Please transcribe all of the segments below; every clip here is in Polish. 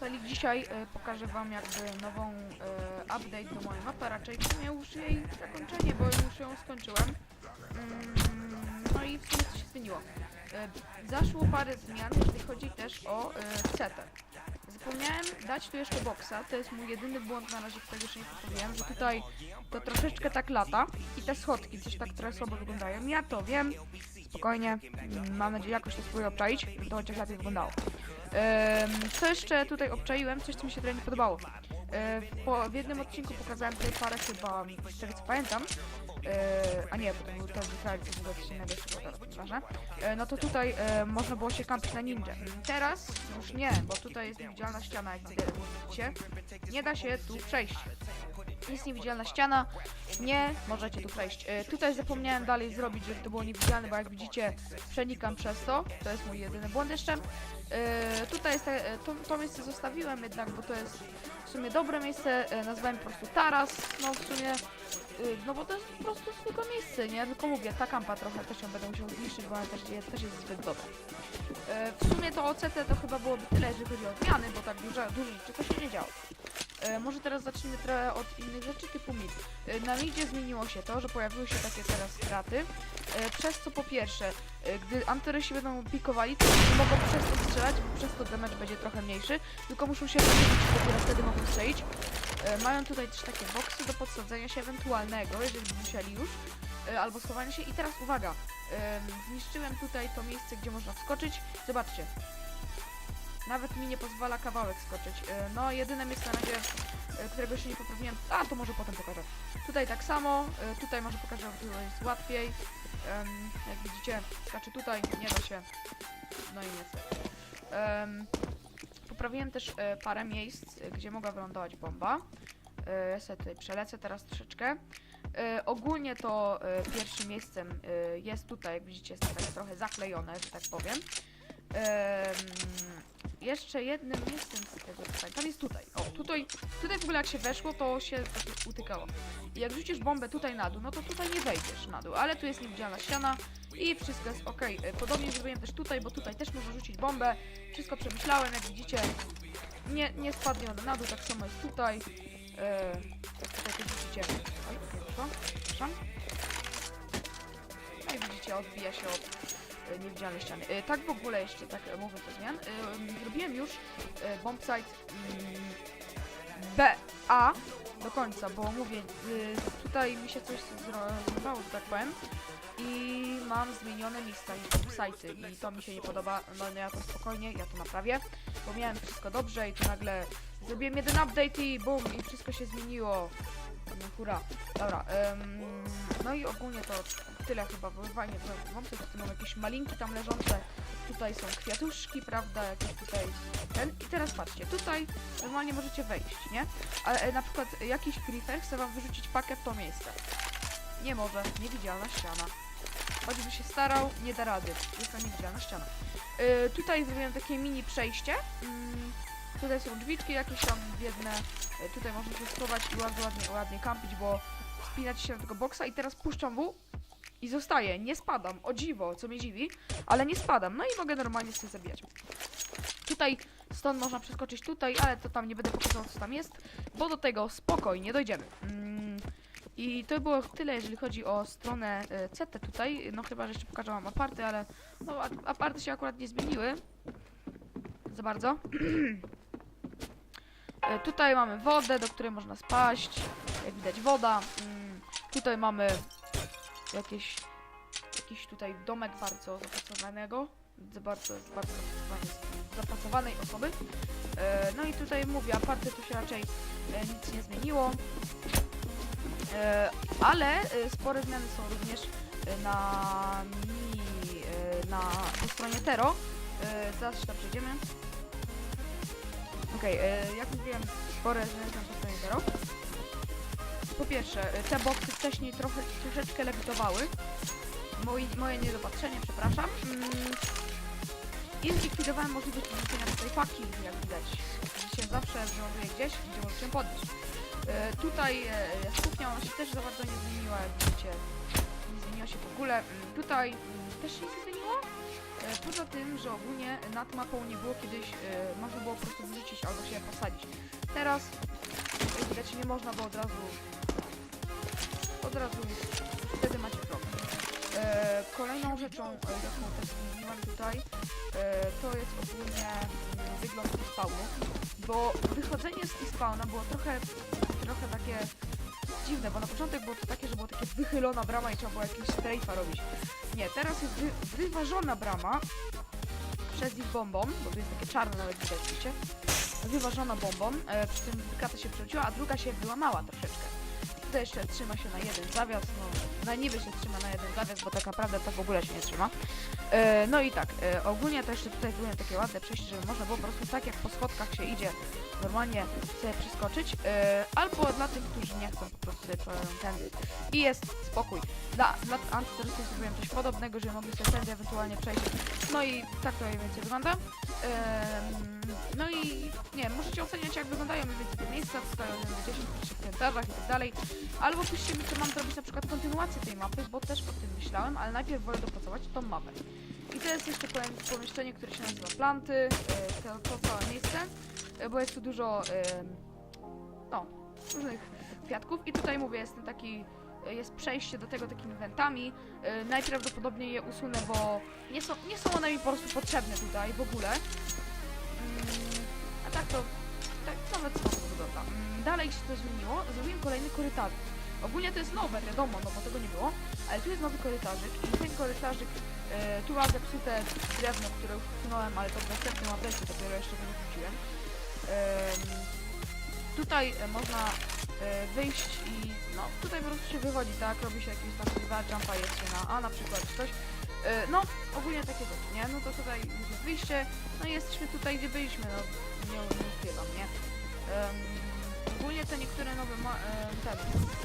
Peli, dzisiaj e, pokażę wam jakby nową e, update do mojej mapy, raczej w sumie już jej zakończenie, bo już ją skończyłem. Mm, no i w sumie co się zmieniło. E, zaszło parę zmian, jeśli chodzi też o e, setę. Zapomniałem dać tu jeszcze boksa, to jest mój jedyny błąd na razie, którego jeszcze nie poprawiłem, że tutaj to troszeczkę tak lata i te schodki coś tak trochę słabo wyglądają. Ja to wiem, spokojnie, mam nadzieję jakoś to spróbuję obczaić, żeby to chociaż lepiej wyglądało. Co jeszcze tutaj obczaiłem, coś co mi się trochę nie podobało. E, po, w jednym odcinku pokazałem tutaj parę chyba, z tego co pamiętam, e, a nie, bo to był to wykrali, to ogóle coś innego nieważne. E, no to tutaj e, można było się kampić na ninja. Teraz już nie, bo tutaj jest niewidzialna ściana, jak widzicie. Nie da się tu przejść. Jest niewidzialna ściana, nie możecie tu przejść. E, tutaj zapomniałem dalej zrobić, żeby to było niewidzialne, bo jak widzicie przenikam przez to. To jest mój jedyny błąd jeszcze. E, tutaj jest, e, to, to miejsce zostawiłem jednak, bo to jest w sumie dobre miejsce. E, nazwałem po prostu taras, no w sumie, no bo to jest po prostu zwykłe miejsce, nie? Tylko mówię, ta kampa trochę też ją będę musiał zniszczyć, bo ona też, jest- też jest zbyt dobra. E, w sumie to OCT to chyba byłoby tyle, jeżeli chodzi o zmiany, bo tak dużo, dużo rzeczy to się nie działo. E, może teraz zacznijmy trochę od innych rzeczy typu mid. E, na midzie zmieniło się to, że pojawiły się takie teraz straty, przez co po pierwsze, gdy antyrysi będą pikowali, to nie mogą przez to strzelać, bo przez to damage będzie trochę mniejszy, tylko muszą się rozdzielić, dopiero wtedy mogą strzelić. E, mają tutaj też takie boksy do podsadzenia się ewentualnego, jeżeli by musieli już, e, albo schowania się. I teraz uwaga, em, zniszczyłem tutaj to miejsce, gdzie można wskoczyć. Zobaczcie. Nawet mi nie pozwala kawałek skoczyć. E, No, jedyne miejsce na razie, którego jeszcze nie poprawiłem. A, to może potem pokażę. Tutaj tak samo, tutaj może pokażę, bo jest łatwiej. Jak widzicie, skaczę tutaj, nie da się. No i niestety. Em, poprawiłem też e, parę miejsc, e, gdzie mogła wylądować bomba. E, Ja sobie tutaj przelecę teraz troszeczkę. E, ogólnie to e, pierwszym miejscem e, jest tutaj, jak widzicie, jest tak trochę zaklejone, że tak powiem. Em, jeszcze jednym miejscem z tego tutaj, tam jest tutaj. O, tutaj, tutaj w ogóle jak się weszło, to się utykało. I jak rzucisz bombę tutaj na dół, no to tutaj nie wejdziesz na dół, ale tu jest niewidzialna ściana i wszystko jest ok. Podobnie zrobiłem też tutaj, bo tutaj też można rzucić bombę. Wszystko przemyślałem, jak widzicie. Nie, nie spadnie ona na dół, tak samo jest tutaj. E, jak tutaj też widzicie. Oj, wyszło. Przepraszam. No i widzicie, odbija się od e, niewidzialnej ściany. E, tak w ogóle jeszcze, tak e, mówiąc o zmian, e, zrobiłem już e, bombsite mm, BA do końca, bo mówię, y, tutaj mi się coś zrywało, że tak powiem. I mam zmienione miejsca niż bombsite i to mi się nie podoba. No ja to spokojnie, ja to naprawię, bo miałem wszystko dobrze i tu nagle zrobiłem jeden update i bum, i wszystko się zmieniło. No hura. Dobra, em, no i ogólnie to tyle chyba, bo fajnie, bo mam jakieś malinki tam leżące, tutaj są kwiatuszki, prawda, jakieś tutaj. I patrzcie, tutaj normalnie możecie wejść, nie? Ale na przykład jakiś creeper chce wam wyrzucić pakę w to miejsce. Nie może, niewidzialna ściana. Choćby się starał, nie da rady. Jest to niewidzialna ściana. E, tutaj zrobiłem takie mini przejście. Mm, tutaj są drzwiczki jakieś tam biedne. E, tutaj można się schować i ładnie, ładnie kampić, bo wspinać się na tego boksa i teraz puszczam W i zostaję. Nie spadam. O dziwo, co mnie dziwi, ale nie spadam. No i mogę normalnie sobie zabijać. Tutaj stąd można przeskoczyć tutaj, ale to tam nie będę pokazywał co tam jest, bo do tego spokojnie dojdziemy. Mm, I to było tyle, jeżeli chodzi o stronę e, CT tutaj. No chyba, że jeszcze pokażę wam aparty, ale no, aparty się akurat nie zmieniły za bardzo. E, tutaj mamy wodę, do której można spaść. Jak widać woda. Mm, tutaj mamy jakieś, jakiś tutaj domek bardzo zapracowanego. Bardzo, z bardzo zapracowanej- osoby. E, no i tutaj mówię, aparty tu się raczej e, nic nie zmieniło. E, ale spore zmiany są również na na po stronie Tero. Zaraz się tam przejdziemy. Okej, e, jak mówiłem, spore zmiany są po stronie Tero. Po pierwsze, te boksy wcześniej trochę, troszeczkę lewitowały. Moi, moje niedopatrzenie, przepraszam. I zlikwidowałem możliwość podniesienia tutaj paki, jak widać. Się zawsze wyląduje gdzieś, gdzie może się podnieść. E, tutaj e, kuchnia, się też za bardzo nie zmieniła, jak widzicie. Nie zmieniła się w ogóle. Mm, Tutaj mm, też się nie zmieniło. E, Poza tym, że ogólnie nad mapą nie było kiedyś, e, można było po prostu wrzucić albo się posadzić. Teraz, jak widać, nie można, bo od razu, od razu rzeczą, jaką też zmieniłem tutaj, e, to jest ogólnie mm, wygląd spawnu, bo wychodzenie z spawna było trochę, trochę takie dziwne, bo na początek było to takie, że była taka wychylona brama i trzeba było jakiegoś strajfa robić. Nie, teraz jest wy, wyważona brama przez ich bombą, bo tu jest takie czarne nawet widać, widzicie? Wyważona bombą, e, przy tym kata się przewróciła, a druga się wyłamała troszeczkę. Tutaj jeszcze trzyma się na jeden zawias, no na niby się trzyma na jeden zawias, bo tak naprawdę to w ogóle się nie trzyma. E, no i tak, e, ogólnie to jeszcze tutaj były takie ładne przejście, żeby można było po prostu tak jak po schodkach się idzie normalnie sobie przeskoczyć, e, albo dla tych, którzy nie chcą po prostu sobie tędy. I jest spokój. Dla, dla antyterrorystów zrobiłem coś podobnego, żeby mogli sobie tędy ewentualnie przejść. No i tak to mniej więcej wygląda. Em, no i nie, możecie oceniać jak wyglądają mniej więcej te miejsca, tutaj od 1 do 10 piszcie w komentarzach i tak dalej. Albo piszcie mi, czy mam zrobić na przykład kontynuację tej mapy, bo też o tym myślałem, ale najpierw wolę dopracować tą mapę. I to jest jeszcze pom- pomieszczenie, które się nazywa Planty, e, to, to całe miejsce, bo jest tu dużo, no, różnych kwiatków i tutaj mówię, jest taki, e, jest przejście do tego takimi wentami. E, Najprawdopodobniej je usunę, bo nie są, nie są one mi po prostu potrzebne tutaj w ogóle. Mm, a tak to, tak nawet słabo wygląda. Mm, Dalej się to zmieniło, zrobiłem kolejny korytarzyk. Ogólnie to jest nowe, wiadomo, no bo tego nie było, ale tu jest nowy korytarzyk i ten korytarzyk, e, tu ma zepsute drewno, które już usunąłem, ale to w następnym update'cie dopiero jeszcze go nie wróciłem. Em, tutaj e, można e, wyjść i no tutaj po prostu się wychodzi, tak, robi się jakiś tam dwa jumpa, jest się na A na przykład, czy coś. E, no, ogólnie takie rzeczy, nie? No to tutaj jest wyjście, no i jesteśmy tutaj, gdzie byliśmy, no nie, ukrywam, nie? Em, ogólnie te niektóre nowe ma,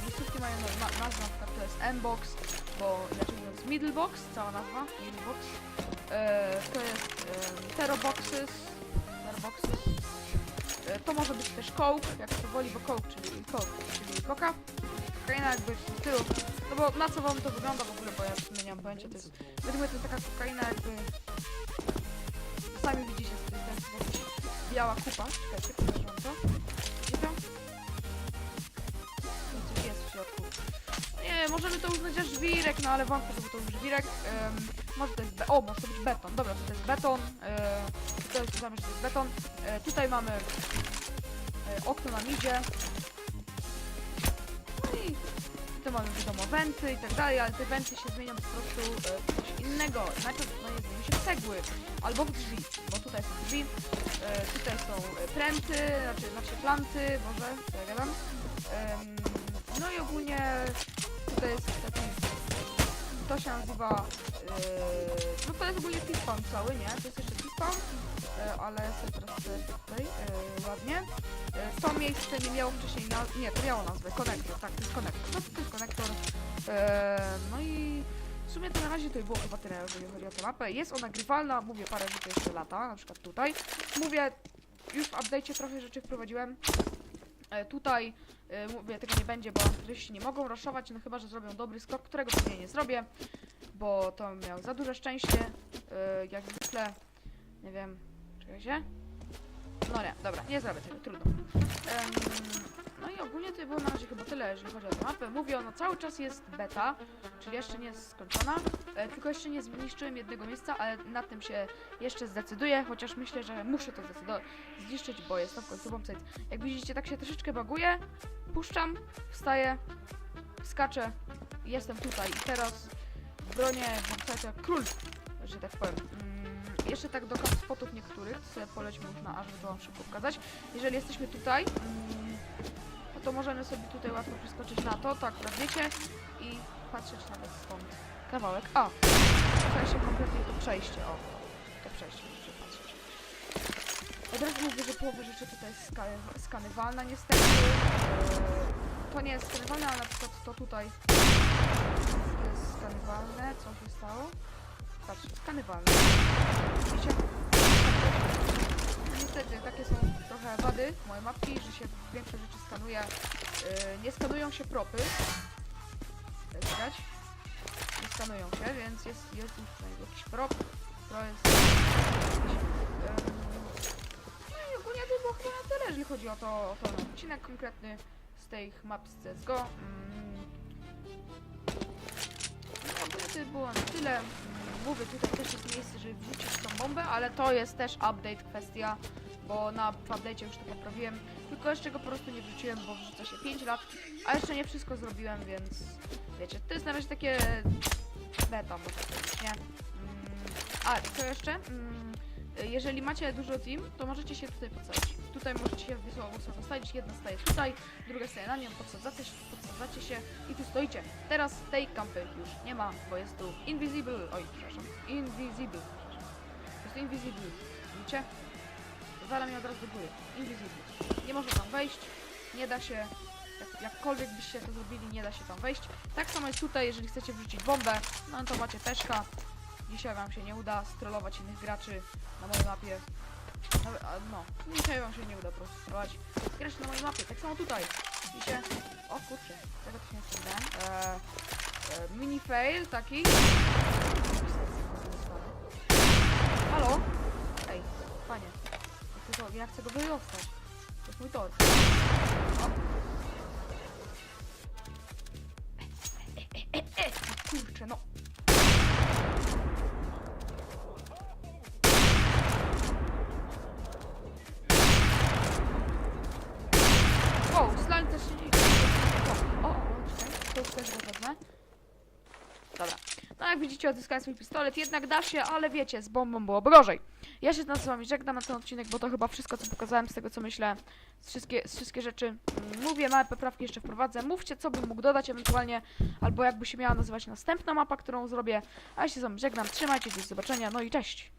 miejscówki mają na, nazwę, na przykład to jest M-Box, bo inaczej mówiąc Middle Box, cała nazwa, Middle Box. E, to jest e, Tero. E, to może być też Coke, jak to woli, bo Coke, czyli Coke, czyli Coca. Kokaina jakby w stylu, no bo na co wam to wygląda w ogóle, bo ja w sumie nie mam pojęcia, to jest, według mnie to jest taka kokaina jakby, sami widzicie, to jest, jakaś biała kupa, czekajcie, pokażę to, widzicie to? Coś jest w środku. Nie, możemy to uznać za żwirek, no ale wątpię, żeby to był żwirek. Em, może to jest, o, może to być beton, dobra, to jest beton, e, że to jest beton. E, tutaj mamy e, okno na midzie. No i tutaj mamy wiadomo wenty i tak dalej, ale te wenty się zmienią po prostu e, w coś innego. Najpierw no, nie się w cegły albo w drzwi, bo tutaj są drzwi, e, tutaj są e, pręty, znaczy, znaczy planty, może, co ja gadam. No i ogólnie tutaj jest taki, to się nazywa, yy, no to jest ogólnie T-spawn cały, nie? To jest jeszcze Yy, ale sobie teraz tutaj tutaj yy, ładnie. To miejsce nie miało wcześniej, na, nie, to miało nazwę, konektor, tak, to jest konektor, to jest konektor. No i w sumie to na razie to by było chyba tyle, jeżeli chodzi o tę mapę. Jest ona grywalna, mówię parę rzeczy jeszcze lata, na przykład tutaj. Mówię, już w update'cie trochę rzeczy wprowadziłem. E, tutaj e, mówię, tego nie będzie, bo antyturyści nie mogą raszować, no chyba, że zrobią dobry skok, którego pewnie nie zrobię, bo to miał za duże szczęście, e, jak zwykle, nie wiem, czekajcie. No nie, dobra, nie zrobię tego, trudno. Em, no i ogólnie to było na razie chyba tyle, jeżeli chodzi o tę mapę. Mówię, ona cały czas jest beta, czyli jeszcze nie jest skończona, e, tylko jeszcze nie zniszczyłem jednego miejsca, ale nad tym się jeszcze zdecyduję, chociaż myślę, że muszę to zniszczyć, bo jest to w końcu bombsite. Jak widzicie, tak się troszeczkę baguje. Puszczam, wstaję, skaczę, jestem tutaj i teraz bronię bombsite'a król, że tak powiem. Jeszcze tak do spotów niektórych sobie polećmy już na aż, żeby wam szybko pokazać. Jeżeli jesteśmy tutaj, mm, no to możemy sobie tutaj łatwo przeskoczyć na to, tak wiecie, i patrzeć nawet stąd kawałek. A, tutaj się kompletnie to przejście, o, to przejście możecie patrzeć. Od razu mówię, że połowa rzeczy tutaj jest ska- skanywalna niestety. Eee, To nie jest skanywalne, ale na przykład to tutaj jest skanywalne. Co się stało? Patrzcie, skanywalne. No Niestety, takie są trochę wady mojej mapki, że się większe rzeczy skanuje. Eee, Nie skanują się propy. Jak Widać. nie skanują się, więc jest, jest tutaj jakiś prop, to jest em, no i ogólnie to było chyba na tyle, jeżeli chodzi o to, o to no, odcinek konkretny z tych map z CSGO. Mm. To było na tyle. Mówię, tutaj też jest miejsce, żeby wrzucić tą bombę, ale to jest też update kwestia, bo na update'cie już to poprawiłem. Tylko jeszcze go po prostu nie wrzuciłem, bo wrzuca się 5 lat, a jeszcze nie wszystko zrobiłem, więc wiecie, to jest na razie takie beta, można powiedzieć, nie? Mm, a, co jeszcze? Mm, jeżeli macie dużo team, to możecie się tutaj podsadzić. Tutaj możecie się wysoko postawić, jedna staje tutaj, druga staje na nią, podsadzacie, podsadzacie się i tu stoicie. Teraz tej kampy już nie ma, bo jest tu invisible, oj, przepraszam, invisible. Jest tu invisible, widzicie? Wala mnie od razu do góry, invisible. Nie można tam wejść, nie da się, jak, jakkolwiek byście to zrobili, nie da się tam wejść. Tak samo jest tutaj, jeżeli chcecie wrzucić bombę, no to macie teszka. Dzisiaj wam się nie uda strollować innych graczy na mojej mapie. No, dzisiaj wam się nie uda po prostu strollować graczy na mojej mapie. Tak samo tutaj. Widzicie? O kurczę, tego to się nie. Eee, e, mini fail taki. Halo? Ej, panie. Ja chcę, go, ja chcę go wydostać. To jest mój tor. O. E, kurczę, no. O, slime też się nie... O, o, o, czekaj, to już też go. Dobra. No jak widzicie, odzyskałem swój pistolet, jednak da się, ale wiecie, z bombą było gorzej. Ja się z wami żegnam na ten odcinek, bo to chyba wszystko, co pokazałem, z tego co myślę, z wszystkie, z wszystkie rzeczy mówię, małe poprawki jeszcze wprowadzę. Mówcie, co bym mógł dodać ewentualnie, albo jakby się miała nazywać następna mapa, którą zrobię. A ja się z wami żegnam, trzymajcie do zobaczenia, no i cześć!